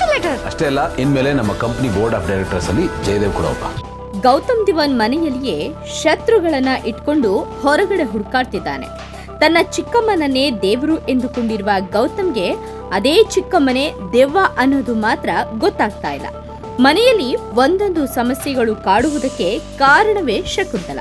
Promotion letter ಅಷ್ಟೇ ಅಲ್ಲ ಇನ್ಮೇಲೆ ನಮ್ಮ ಕಂಪನಿ ಬೋರ್ಡ್ ಆಫ್ ಡೈರೆಕ್ಟರ್ಸ್ ಅಲ್ಲಿ ಜಯದೇವ್ ಕೂಡ ಒಬ್ಬ. ಗೌತಮ್ ದಿವಾನ್ ಮನೆಯಲ್ಲಿಯೇ ಶತ್ರುಗಳನ್ನ ಇಟ್ಕೊಂಡು ಹೊರಗಡೆ ಹುಡುಕಾಡ್ತಿದ್ದಾನೆ. ತನ್ನ ಚಿಕ್ಕಮ್ಮನನ್ನೇ ದೇವರು ಎಂದುಕೊಂಡಿರುವ ಗೌತಮ್ಗೆ ಅದೇ ಚಿಕ್ಕಮ್ಮನೆ ದೆವ್ವ ಅನ್ನೋದು ಮಾತ್ರ ಗೊತ್ತಾಗ್ತಾ ಇಲ್ಲ. ಮನೆಯಲ್ಲಿ ಒಂದೊಂದು ಸಮಸ್ಯೆಗಳು ಕಾಡುವುದಕ್ಕೆ ಕಾರಣವೇ ಶಕುಂತಲ.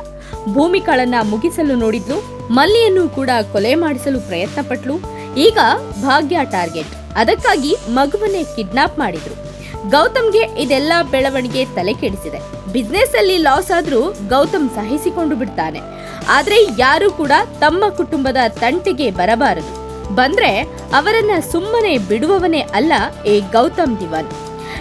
ಭೂಮಿಕಳನ್ನ ಮುಗಿಸಲು ನೋಡಿದ್ಲು ಮಲ್ಲಿಯನ್ನು ಕೂಡ ಕೊಲೆ ಮಾಡಿಸಲು ಪ್ರಯತ್ನ ಪಟ್ಲು ಈಗ ಭಾಗ್ಯ ಟಾರ್ಗೆಟ್. ಅದಕ್ಕಾಗಿ ಮಗುವನ್ನೇ ಕಿಡ್ನಾಪ್ ಮಾಡಿದ್ರು. ಗೌತಮ್ಗೆ ಇದೆಲ್ಲ ಬೆಳವಣಿಗೆ ತಲೆ ಕೆಡಿಸಿದೆ ಬಿಸ್ನೆಸ್ ಅಲ್ಲಿ ಲಾಸ್ ಆದ್ರೂ ಗೌತಮ್ ಸಹಿಸಿಕೊಂಡು ಬಿಡ್ತಾನೆ. ಆದ್ರೆ ಯಾರು ಕೂಡ ತಮ್ಮ ಕುಟುಂಬದ ತಂಟೆಗೆ ಬರಬಾರದು. ಬಂದ್ರೆ ಅವರನ್ನ ಸುಮ್ಮನೆ ಬಿಡುವವನೇ ಅಲ್ಲ ಈ ಗೌತಮ್ ದಿವಾನ್.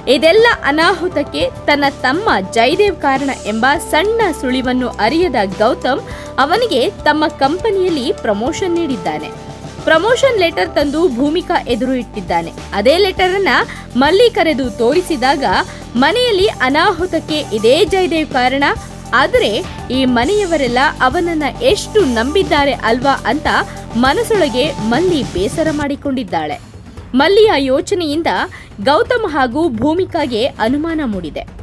ಇದೆಲ್ಲ ಅನಾಹುತಕ್ಕೆ ತನ್ನ ತಮ್ಮ ಜಯದೇವ್ ಕಾರಣ ಎಂಬ ಸಣ್ಣ ಸುಳಿವನ್ನು ಅರಿಯದ ಗೌತಮ್ ಅವನಿಗೆ ತಮ್ಮ ಕಂಪನಿಯಲ್ಲಿ ಪ್ರಮೋಷನ್ ನೀಡಿದ್ದಾನೆ. ಪ್ರಮೋಷನ್ ಲೆಟರ್ ತಂದು ಭೂಮಿಕಾ ಎದುರು ಇಟ್ಟಿದ್ದಾನೆ ಅದೇ ಲೆಟರ್ ಅನ್ನ ಮಲ್ಲಿ ಕರೆದು ತೋರಿಸಿದಾಗ ಮನೆಯಲ್ಲಿ ಅನಾಹುತಕ್ಕೆ ಇದೇ ಜಯದೇವ್ ಕಾರಣ. ಆದರೆ ಈ ಮನೆಯವರೆಲ್ಲ ಅವನನ್ನ ಎಷ್ಟು ನಂಬಿದ್ದಾರೆ ಅಲ್ವಾ ಅಂತ ಮನಸೊಳಗೆ ಮಲ್ಲಿ ಬೇಸರ ಮಾಡಿಕೊಂಡಿದ್ದಾಳೆ. ಮಲ್ಲಿಯ ಯೋಚನೆಯಿಂದ ಗೌತಮ್ ಹಾಗೂ ಭೂಮಿಕಾಗೆ ಅನುಮಾನ ಮೂಡಿದೆ.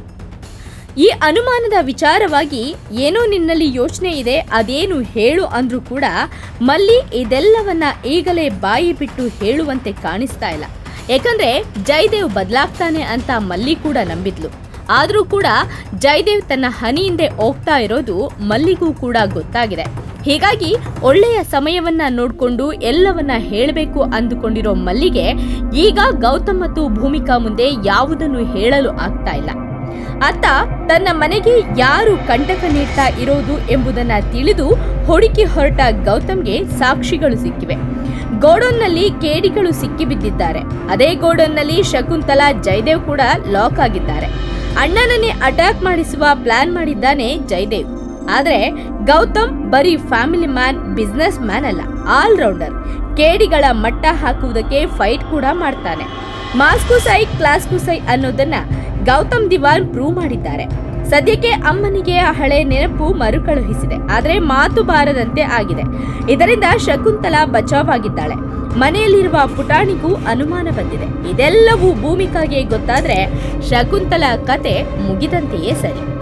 ಈ ಅನುಮಾನದ ವಿಚಾರವಾಗಿ ಏನೋ ನಿನ್ನಲ್ಲಿ ಯೋಚನೆ ಇದೆ, ಅದೇನು ಹೇಳು ಅಂದ್ರೂ ಕೂಡ ಮಲ್ಲಿ ಇದೆಲ್ಲವನ್ನ ಈಗಲೇ ಬಾಯಿ ಬಿಟ್ಟು ಹೇಳುವಂತೆ ಕಾಣಿಸ್ತಾ ಇಲ್ಲ. ಯಾಕಂದ್ರೆ ಜಯದೇವ್ ಬದಲಾಗ್ತಾನೆ ಅಂತ ಮಲ್ಲಿ ಕೂಡ ನಂಬಿದ್ಲು. ಆದರೂ ಕೂಡ ಜಯದೇವ್ ತನ್ನ ಹನಿಯಿಂದೆ ಹೋಗ್ತಾ ಇರೋದು ಮಲ್ಲಿಗೂ ಕೂಡ ಗೊತ್ತಾಗಿದೆ. ಹೀಗಾಗಿ ಒಳ್ಳೆಯ ಸಮಯವನ್ನ ನೋಡಿಕೊಂಡು ಎಲ್ಲವನ್ನ ಹೇಳಬೇಕು ಅಂದುಕೊಂಡಿರೋ ಮಲ್ಲಿಗೆ ಈಗ ಗೌತಮ್ ಮತ್ತು ಭೂಮಿಕಾ ಮುಂದೆ ಯಾವುದನ್ನು ಹೇಳಲು ಆಗ್ತಾ ಇಲ್ಲ. ಅತ್ತ ತನ್ನ ಮನೆಗೆ ಯಾರು ಕಂಟಕ ನೀಡ್ತಾ ಇರೋದು ಎಂಬುದನ್ನ ತಿಳಿದು ಹುಡುಕಿ ಹೊರಟ ಗೌತಮ್ಗೆ ಸಾಕ್ಷಿಗಳು ಸಿಕ್ಕಿವೆ. ಗೋಡೌನ್ನಲ್ಲಿ ಕೇಡಿಗಳು ಸಿಕ್ಕಿಬಿದ್ದಿದ್ದಾರೆ ಅದೇ ಗೋಡೌನ್ನಲ್ಲಿ ಶಕುಂತಲಾ ಜಯದೇವ್ ಕೂಡ ಲಾಕ್ ಆಗಿದ್ದಾರೆ. ಅಣ್ಣನನ್ನೇ ಅಟ್ಯಾಕ್ ಮಾಡಿಸುವ ಪ್ಲಾನ್ ಮಾಡಿದ್ದಾನೆ ಜಯದೇವ್. ಆದರೆ ಗೌತಮ್ ಬರೀ ಫ್ಯಾಮಿಲಿ ಮ್ಯಾನ್, ಬಿಸ್ನೆಸ್ ಮ್ಯಾನ್ ಅಲ್ಲ, ಆಲ್ರೌಂಡರ್. ಕೇಡಿಗಳ ಮಟ್ಟ ಹಾಕುವುದಕ್ಕೆ ಫೈಟ್ ಕೂಡ ಮಾಡ್ತಾನೆ. ಮಾಸ್ಕುಸೈ, ಕ್ಲಾಸ್ಕುಸೈ ಅನ್ನೋದನ್ನ ಗೌತಮ್ ದಿವಾನ್ ಪ್ರೂವ್ ಮಾಡಿದ್ದಾರೆ. ಸದ್ಯಕ್ಕೆ ಅಮ್ಮನಿಗೆ ಹಳೆ ನೆನಪು ಮರುಕಳುಹಿಸಿದೆ. ಆದರೆ ಮಾತು ಬಾರದಂತೆ ಆಗಿದೆ. ಇದರಿಂದ ಶಕುಂತಲಾ ಬಚಾವ್ ಆಗಿದ್ದಾಳೆ ಮನೆಯಲ್ಲಿರುವ ಪುಟಾಣಿಗೂ ಅನುಮಾನ ಬಂದಿದೆ. ಇದೆಲ್ಲವೂ ಭೂಮಿಕಾಗೆ ಗೊತ್ತಾದ್ರೆ ಶಕುಂತಲಾ ಕತೆ ಮುಗಿದಂತೆಯೇ ಸರಿ.